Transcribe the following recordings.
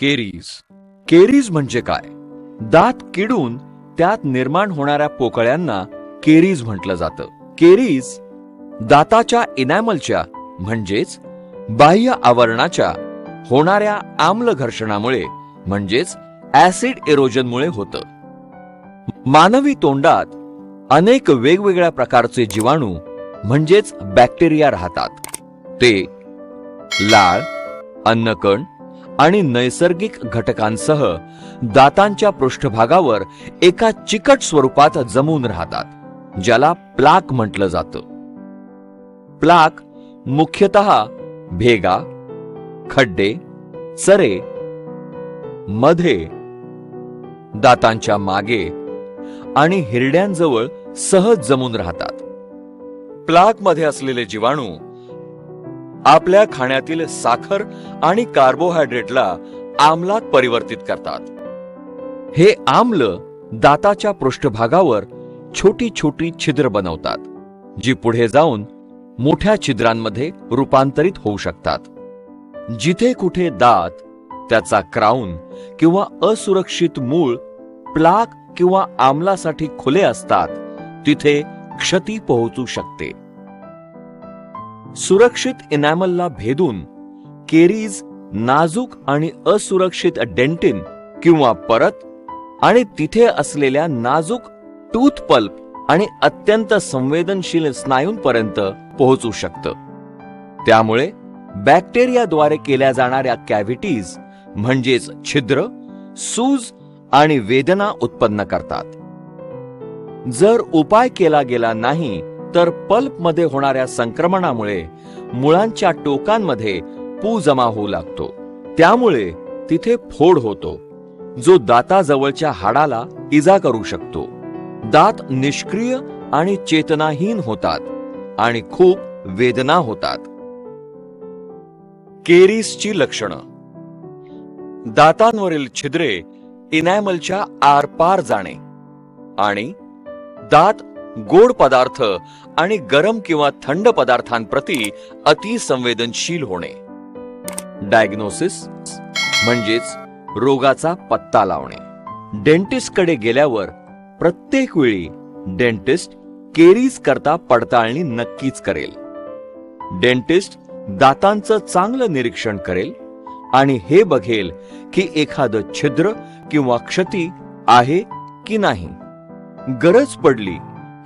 Caries. Caries म्हणजे काय? दात किडून त्यात निर्माण होणाऱ्या पोकळ्यांना केरीज म्हटलं जातं. केरीज दाताच्या इनॅमलच्या म्हणजेच बाह्य आवरणाच्या होणाऱ्या आम्ल घर्षणामुळे म्हणजेच ऍसिड एरोजनमुळे होतं. मानवी तोंडात अनेक वेगवेगळ्या प्रकारचे जीवाणू म्हणजेच बॅक्टेरिया राहतात. ते लाळ अन्नकण आणि नैसर्गिक घटकांसह दातांच्या पृष्ठभागावर एका चिकट स्वरूपात जमून राहतात ज्याला प्लाक म्हटलं जातं. प्लाक मुख्यतः भेगा खड्डे चरे मध्ये दातांच्या मागे आणि हिरड्यांजवळ सहज जमून राहतात. प्लाकमध्ये असलेले जीवाणू आपल्या खाण्यातील साखर आणि कार्बोहायड्रेटला आम्लात परिवर्तित करतात. हे आम्ल दाताच्या पृष्ठभागावर छोटी छोटी छिद्र बनवतात जी पुढे जाऊन मोठ्या छिद्रांमध्ये रूपांतरित होऊ शकतात. जिथे कुठे दात त्याचा क्राऊन किंवा असुरक्षित मूळ प्लाक किंवा आम्लासाठी खुले असतात तिथे क्षती पोहोचू शकते. सुरक्षित इनॅमलला भेदून केरीज नाजूक आणि असुरक्षित डेंटिन किंवा परत आणि तिथे असलेल्या नाजूक टूथ पल्प आणि अत्यंत संवेदनशील स्नायूंपर्यंत पोहोचू शकतं. त्यामुळे बॅक्टेरियाद्वारे केल्या जाणाऱ्या कॅव्हिटीज म्हणजेच छिद्र सूज आणि वेदना उत्पन्न करतात. जर उपाय केला गेला नाही तर पल्पमध्ये होणाऱ्या संक्रमणामुळे मुळांच्या टोकांमध्ये पू जमा होऊ लागतो. त्यामुळे तिथे फोड होतो जो दाताजवळच्या हाडाला इजा करू शकतो. दात निष्क्रिय आणि चेतनाहीन होतात आणि खूप वेदना होतात. केरीसची लक्षणं. दातांवरील छिद्रे इनॅमलच्या आरपार जाणे आणि दात गोड पदार्थ आणि गरम किंवा थंड पदार्थांप्रती अतिसंवेदनशील होणे. डायग्नोसिस म्हणजेच रोगाचा पत्ता लावणे. डेंटिस्टकडे गेल्यावर प्रत्येक वेळी डेंटिस्ट केरीज करता पडताळणी नक्कीच करेल. डेंटिस्ट दातांचं चांगलं निरीक्षण करेल आणि हे बघेल की एखादं छिद्र किंवा क्षती आहे की नाही. गरज पडली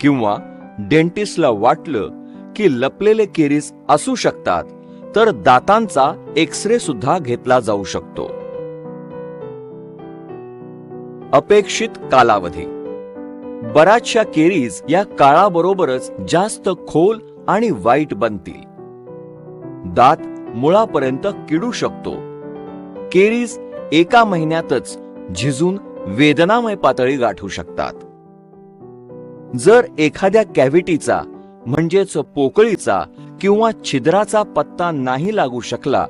किंवा डेंटिस्टला वाटलं की लपलेले केरीज असू शकतात तर दातांचा एक्सरे सुद्धा घेतला जाऊ शकतो. अपेक्षित कालावधी. बऱ्याचशा केरीज या काळाबरोबरच जास्त खोल आणि वाईट बनतील. दात मुळापर्यंत किडू शकतो. केरीज एका महिन्यातच झिजून वेदनामय पातळी गाठू शकतात. जर एखाद्या कॅव्हिटीचा म्हणजेच पोकळीचा किंवा छिद्राचा पत्ता नाही लागू शकला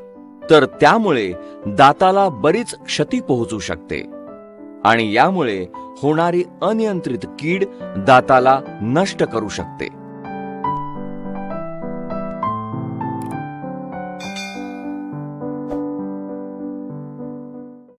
तर त्यामुळे दाताला बरीच क्षती पोहोचू शकते. आणि यामुळे होणारी अनियंत्रित कीड दाताला नष्ट करू शकते.